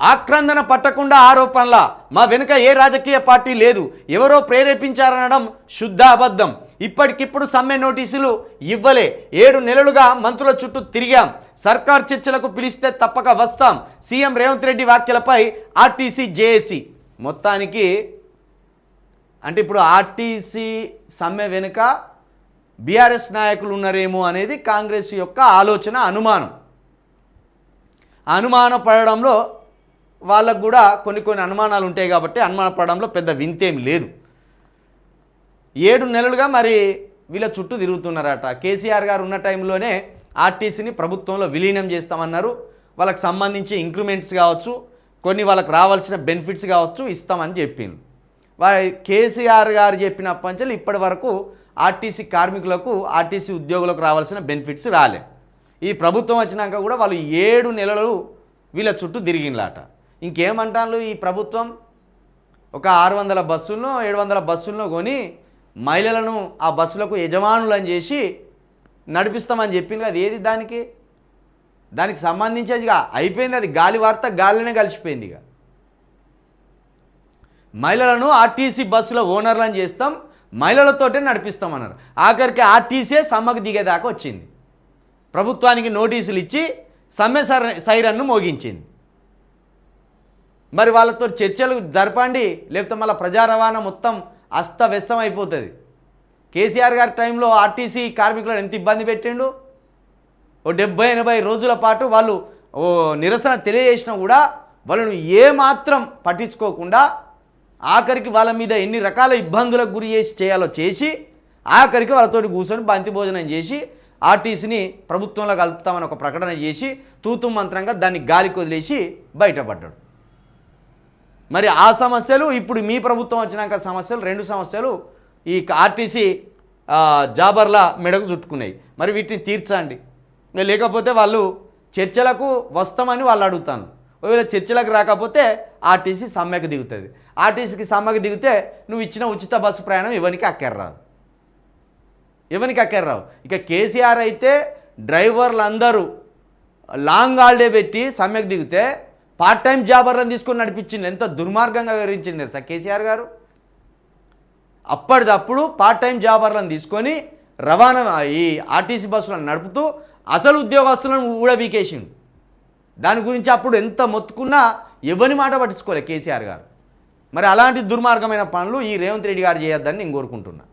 ఆక్రందన పట్టకుండా ఆరోపణల. మా వెనుక ఏ రాజకీయ పార్టీ లేదు. ఎవరో ప్రేరేపించారనడం శుద్ధ అబద్ధం. ఇప్పటికిప్పుడు సమ్మె నోటీసులు ఇవ్వలే. ఏడు నెలలుగా మంత్రుల చుట్టూ తిరిగాం. సర్కార్ చర్చలకు పిలిస్తే తప్పక వస్తాం. సీఎం రేవంత్ రెడ్డి వ్యాఖ్యలపై ఆర్టీసీ జేఏసీ. మొత్తానికి అంటే ఇప్పుడు ఆర్టీసీ సమ్మె వెనుక బీఆర్ఎస్ నాయకులు ఉన్నారేమో అనేది కాంగ్రెస్ యొక్క ఆలోచన అనుమానం. అనుమాన పడడంలో వాళ్ళకు కూడా కొన్ని కొన్ని అనుమానాలు ఉంటాయి కాబట్టి అనుమాన పడడంలో పెద్ద వింతేం లేదు. ఏడు నెలలుగా మరి వీళ్ళ చుట్టూ తిరుగుతున్నారట. కేసీఆర్ గారు ఉన్న టైంలోనే ఆర్టీసీని ప్రభుత్వంలో విలీనం చేస్తామన్నారు. వాళ్ళకి సంబంధించి ఇంక్రిమెంట్స్ కావచ్చు కొన్ని వాళ్ళకి రావాల్సిన బెనిఫిట్స్ కావచ్చు ఇస్తామని చెప్పింది వారి కేసీఆర్ గారు చెప్పినప్పటి నుంచి ఇప్పటి వరకు ఆర్టీసీ కార్మికులకు ఆర్టీసీ ఉద్యోగులకు రావాల్సిన బెనిఫిట్స్ రాలే. ఈ ప్రభుత్వం వచ్చినాక కూడా వాళ్ళు ఏడు నెలలు వీళ్ళ చుట్టూ తిరిగినలాట. ఇంకేమంటాను ఈ ప్రభుత్వం ఒక ఆరు వందల బస్సులను ఏడు వందల బస్సులను కొని మహిళలను ఆ బస్సులకు యజమానులని చేసి నడిపిస్తామని చెప్పింది అది ఏది దానికి? దానికి సంబంధించి ఇక అయిపోయింది అది. గాలి వార్త గాలిలోనే కలిసిపోయింది ఇక. మహిళలను ఆర్టీసీ బస్సులో ఓనర్లను చేస్తాం మహిళలతోటే నడిపిస్తామన్నారు. ఆఖరికి ఆర్టీసీ సమ్మకు దిగేదాకా వచ్చింది. ప్రభుత్వానికి నోటీసులు ఇచ్చి సమ్మె సైరన్ను మోగించింది. మరి వాళ్ళతో చర్చలు జరపండి లేకపోతే మళ్ళీ ప్రజా రవాణా మొత్తం అస్తవ్యస్తం అయిపోతుంది. కేసీఆర్ గారి టైంలో ఆర్టీసీ కార్మికులను ఎంత ఇబ్బంది పెట్టిండు? ఓ డెబ్బై ఎనభై రోజుల పాటు వాళ్ళు ఓ నిరసన తెలియజేసినా కూడా వాళ్ళను ఏమాత్రం పట్టించుకోకుండా ఆఖరికి వాళ్ళ మీద ఎన్ని రకాల ఇబ్బందులకు గురి చేసి చేయాలో చేసి ఆఖరికి వాళ్ళతోటి కూర్చొని బంతి భోజనం చేసి ఆర్టీసీని ప్రభుత్వంలో కలుపుతామని ఒక ప్రకటన చేసి తూతు మంత్రంగా దాన్ని గాలికి వదిలేసి బయటపడ్డాడు. మరి ఆ సమస్యలు ఇప్పుడు మీ ప్రభుత్వం వచ్చినాక సమస్యలు రెండు సమస్యలు ఈ ఆర్టీసీ జాబర్ల మెడకు చుట్టుకున్నాయి. మరి వీటిని తీర్చండి. లేకపోతే వాళ్ళు చర్చలకు వస్తామని వాళ్ళు అడుగుతాను. ఒకవేళ చర్చలకు రాకపోతే ఆర్టీసీ సమ్మెకు దిగుతుంది. ఆర్టీసీకి సమ్మెకు దిగితే నువ్వు ఇచ్చిన ఉచిత బస్సు ప్రయాణం ఎవరికి అక్కర్రాదు. ఎవరికి అక్కర్రావు. ఇక కేసీఆర్ అయితే డ్రైవర్లు అందరూ లాంగ్ హాలిడే పెట్టి సమ్మెకు దిగితే పార్ట్ టైం జాబర్లను తీసుకొని నడిపించింది ఎంత దుర్మార్గంగా వివరించింది తెలుసా కేసీఆర్ గారు? అప్పటిదప్పుడు పార్ట్ టైం జాబర్లను తీసుకొని రవాణా ఈ ఆర్టీసీ బస్సులను నడుపుతూ అసలు ఉద్యోగస్తులను ఊడబీకేసిండు. దాని గురించి అప్పుడు ఎంత మొత్తుకున్నా ఎవరి మాట పట్టించుకోలే కేసీఆర్ గారు. మరి అలాంటి దుర్మార్గమైన పనులు ఈ రేవంత్ రెడ్డి గారు చేయొద్దని నేను కోరుకుంటున్నాను